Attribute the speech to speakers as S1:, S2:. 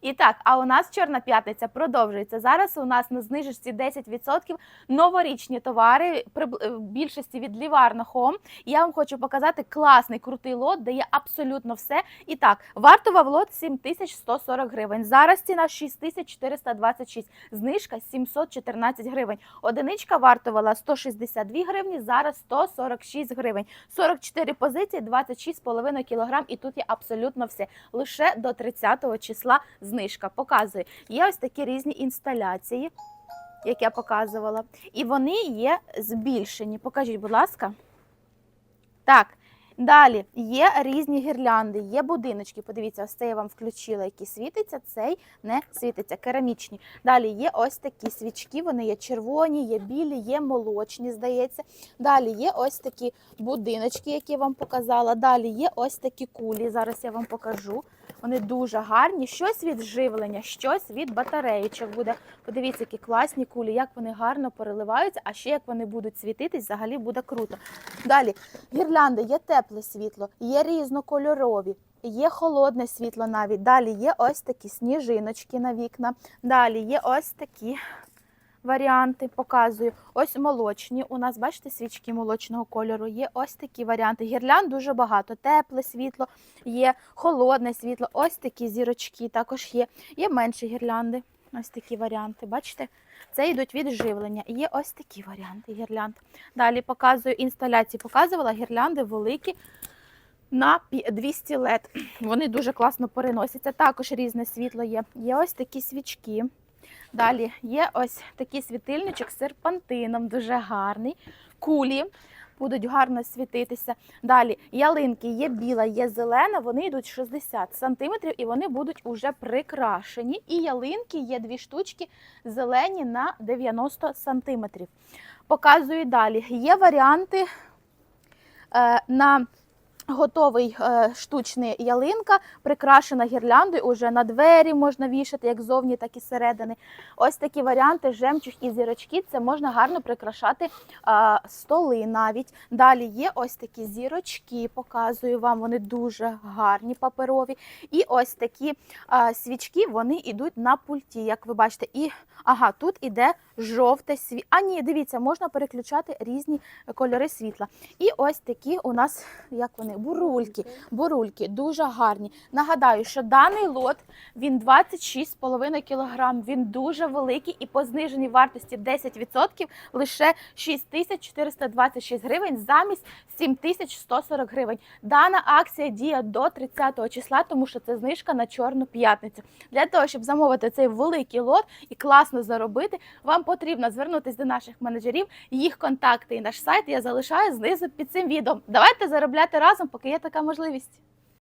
S1: І так, а у нас Чорна п'ятниця продовжується. Зараз у нас на знижечці 10% новорічні товари, е, більшості від Ліварно Home. Я вам хочу показати класний крутий лот, де є абсолютно все. І так, вартував лот 7140 гривень. Зараз ціна 6426, знижка 714 гривень. Одиничка вартувала 162 гривні, зараз 146 гривень. 44 позиції, 26,5 кг. І тут є абсолютно все. Лише до 30 числа знижка. Показую. Є ось такі різні інсталяції, як я показувала. І вони є збільшені. Покажіть, будь ласка. Так. Далі є різні гірлянди, є будиночки. Подивіться, ось цей я вам включила, який світиться, цей не світиться, керамічні. Далі є ось такі свічки, вони є червоні, є білі, є молочні, здається. Далі є ось такі будиночки, які я вам показала. Далі є ось такі кулі. Зараз я вам покажу. Вони дуже гарні. Щось від живлення, щось від батареїчок буде. Подивіться, які класні кулі, як вони гарно переливаються, а ще як вони будуть світитись, взагалі буде круто. Далі гірлянди, є тепле світло, є різнокольорові. Є холодне світло навіть. Далі є ось такі сніжиночки на вікна. Далі є ось такі варіанти. Показую. Ось молочні. У нас, бачите, свічки молочного кольору. Є ось такі варіанти. Гірлянд дуже багато. Тепле світло, є холодне світло. Ось такі зірочки також є. Є менші гірлянди. Ось такі варіанти. Бачите? Це йдуть від живлення. Є ось такі варіанти гірлянд. Далі показую інсталяції. Показувала гірлянди великі на пі- 200 LED. Вони дуже класно переносяться. Також різне світло є. Є ось такі свічки. Далі є ось такий світильничок з серпантином, дуже гарний. Кулі будуть гарно світитися. Далі ялинки є біла, є зелена, вони йдуть 60 сантиметрів і вони будуть уже прикрашені. І ялинки є дві штучки зелені на 90 сантиметрів. Показую далі. Є варіанти е, на готовий е, штучний ялинка, прикрашена гірляндою, уже на двері можна вішати, як зовні, так і зсередини. Ось такі варіанти, жемчуг і зірочки. Це можна гарно прикрашати столи навіть. Далі є ось такі зірочки, показую вам, вони дуже гарні, паперові. І ось такі свічки, вони йдуть на пульті, як ви бачите. І ага, тут іде жовте світло. А ні, дивіться, можна переключати різні кольори світла. І ось такі у нас, як вони, бурульки. Бурульки дуже гарні. Нагадаю, що даний лот він 26,5 кг. Він дуже великий і по зниженій вартості 10% лише 6426 гривень замість 7140 гривень. Дана акція діє до 30 числа, тому що це знижка на чорну п'ятницю. Для того, щоб замовити цей великий лот і класно заробити, вам потрібно звернутися до наших менеджерів. Їх контакти і наш сайт я залишаю знизу під цим відео. Давайте заробляти разом, поки є така можливість.